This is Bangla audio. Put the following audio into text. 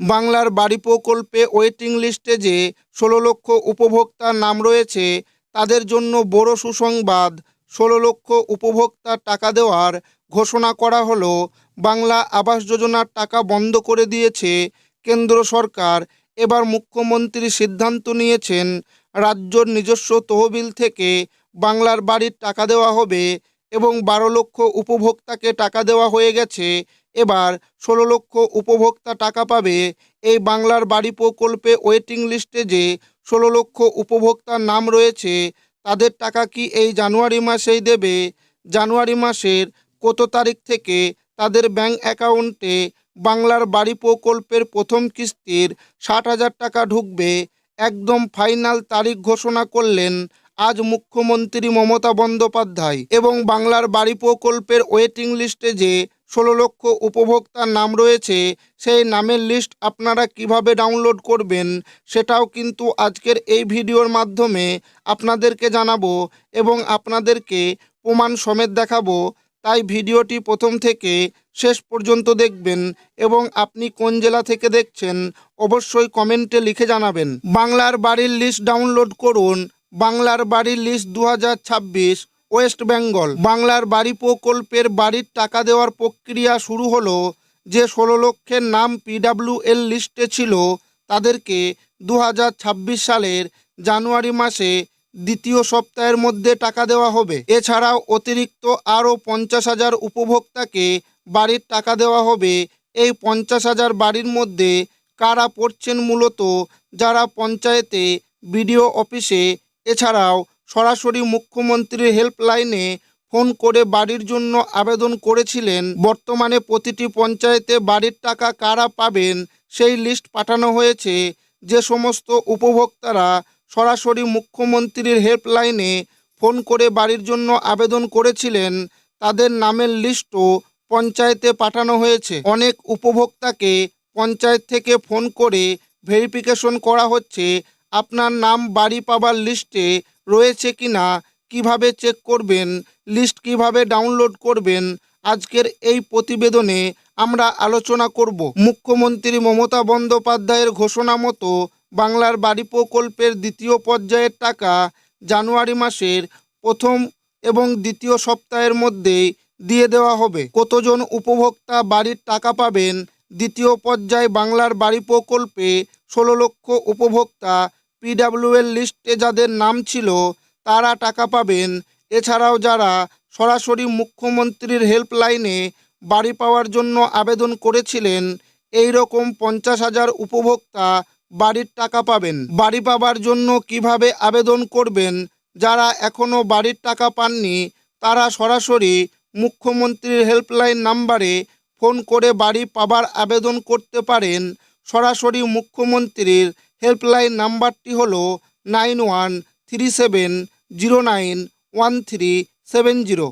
বাংলার বাড়ি প্রকল্পে ওয়েটিং লিস্টে যে ষোলো লক্ষ উপভোক্তার নাম রয়েছে, তাদের জন্য বড় সুসংবাদ, ষোলো লক্ষ উপভোক্তার টাকা দেওয়ার ঘোষণা করা হলো। বাংলা আবাস যোজনার টাকা বন্ধ করে দিয়েছে কেন্দ্র সরকার। এবার মুখ্যমন্ত্রী সিদ্ধান্ত নিয়েছেন, রাজ্যর নিজস্ব তহবিল থেকে বাংলার বাড়ির টাকা দেওয়া হবে এবং বারো লক্ষ উপভোক্তাকে টাকা দেওয়া হয়ে গেছে। এবার ষোলো লক্ষ উপভোক্তা টাকা পাবে এই বাংলার বাড়ি প্রকল্পে ওয়েটিং লিস্টে যে ষোলো লক্ষ উপভোক্তার নাম রয়েছে, তাদের টাকা কি এই জানুয়ারি মাসেই দেবে? জানুয়ারি মাসের কত তারিখ থেকে তাদের ব্যাংক অ্যাকাউন্টে বাংলার বাড়ি প্রকল্পের প্রথম কিস্তির ষাট হাজার টাকা ঢুকবে? একদম ফাইনাল তারিখ ঘোষণা করলেন আজ মুখ্যমন্ত্রী মমতা বন্দ্যোপাধ্যায় এবং বাংলার বাড়ি প্রকল্পের ওয়েটিং লিস্টে যে ষোলো লক্ষ উপভোক্তার নাম রয়েছে, সেই নামের লিস্ট আপনারা কীভাবে ডাউনলোড করবেন সেটাও কিন্তু আজকের এই ভিডিওর মাধ্যমে আপনাদেরকে জানাব এবং আপনাদেরকে প্রমাণ সমেত দেখাবো। তাই ভিডিওটি প্রথম থেকে শেষ পর্যন্ত দেখবেন এবং আপনি কোন জেলা থেকে দেখছেন অবশ্যই কমেন্টে লিখে জানাবেন। বাংলার বাড়ির লিস্ট ডাউনলোড করুন। বাংলার বাড়ির লিস্ট দু ওয়েস্ট বেঙ্গল। বাংলার বাড়ি প্রকল্পের বাড়ির টাকা দেওয়ার প্রক্রিয়া শুরু হলো যে ষোলো লক্ষের নাম পিডাব্লিউএল লিস্টে ছিল তাদেরকে দু হাজার ছাব্বিশ সালের জানুয়ারি মাসে দ্বিতীয় সপ্তাহের মধ্যে টাকা দেওয়া হবে। এছাড়াও অতিরিক্ত আরও পঞ্চাশ হাজার উপভোক্তাকে বাড়ির টাকা দেওয়া হবে। এই পঞ্চাশ হাজার বাড়ির মধ্যে কারা পড়ছেন মূলত যারা পঞ্চায়েতে বিডিও অফিসে, এছাড়াও সরাসরি মুখ্যমন্ত্রীর হেল্পলাইনে ফোন করে বাড়ির জন্য আবেদন করেছিলেন। বর্তমানে প্রতিটি পঞ্চায়েতে বাড়ির টাকা কারা পাবেন সেই লিস্ট পাঠানো হয়েছে। যে সমস্ত উপভোক্তারা সরাসরি মুখ্যমন্ত্রীর হেল্পলাইনে ফোন করে বাড়ির জন্য আবেদন করেছিলেন, তাদের নামের লিস্টও পঞ্চায়েতে পাঠানো হয়েছে। অনেক উপভোক্তাকে পঞ্চায়েত থেকে ফোন করে ভেরিফিকেশন করা হচ্ছে। আপনার নাম, বাড়ি পাবার লিস্টে রয়েছে কি না, কীভাবে চেক করবেন, লিস্ট কীভাবে ডাউনলোড করবেন, আজকের এই প্রতিবেদনে আমরা আলোচনা করব। মুখ্যমন্ত্রী মমতা বন্দ্যোপাধ্যায়ের ঘোষণা মতো বাংলার বাড়ি প্রকল্পের দ্বিতীয় পর্যায়ের টাকা জানুয়ারি মাসের প্রথম এবং দ্বিতীয় সপ্তাহের মধ্যেই দিয়ে দেওয়া হবে। কতজন উপভোক্তা বাড়ির টাকা পাবেন? দ্বিতীয় পর্যায়ে বাংলার বাড়ি প্রকল্পে ষোলো লক্ষ উপভোক্তা পিডাব্লিউএল লিস্টে যাদের নাম ছিল, তারা টাকা পাবেন। এছাড়াও যারা সরাসরি মুখ্যমন্ত্রীর হেল্পলাইনে বাড়ি পাওয়ার জন্য আবেদন করেছিলেন এই রকম পঞ্চাশ হাজার উপভোক্তা বাড়ির টাকা পাবেন। বাড়ি পাবার জন্য কীভাবে আবেদন করবেন, যারা এখনও বাড়ির টাকা পাননি, তারা সরাসরি মুখ্যমন্ত্রীর হেল্পলাইন নাম্বারে ফোন করে বাড়ি পাবার আবেদন করতে পারেন। সরাসরি মুখ্যমন্ত্রীর হেল্পলাইন নাম্বারটি হল nine one three seven zero nine one three seven zero.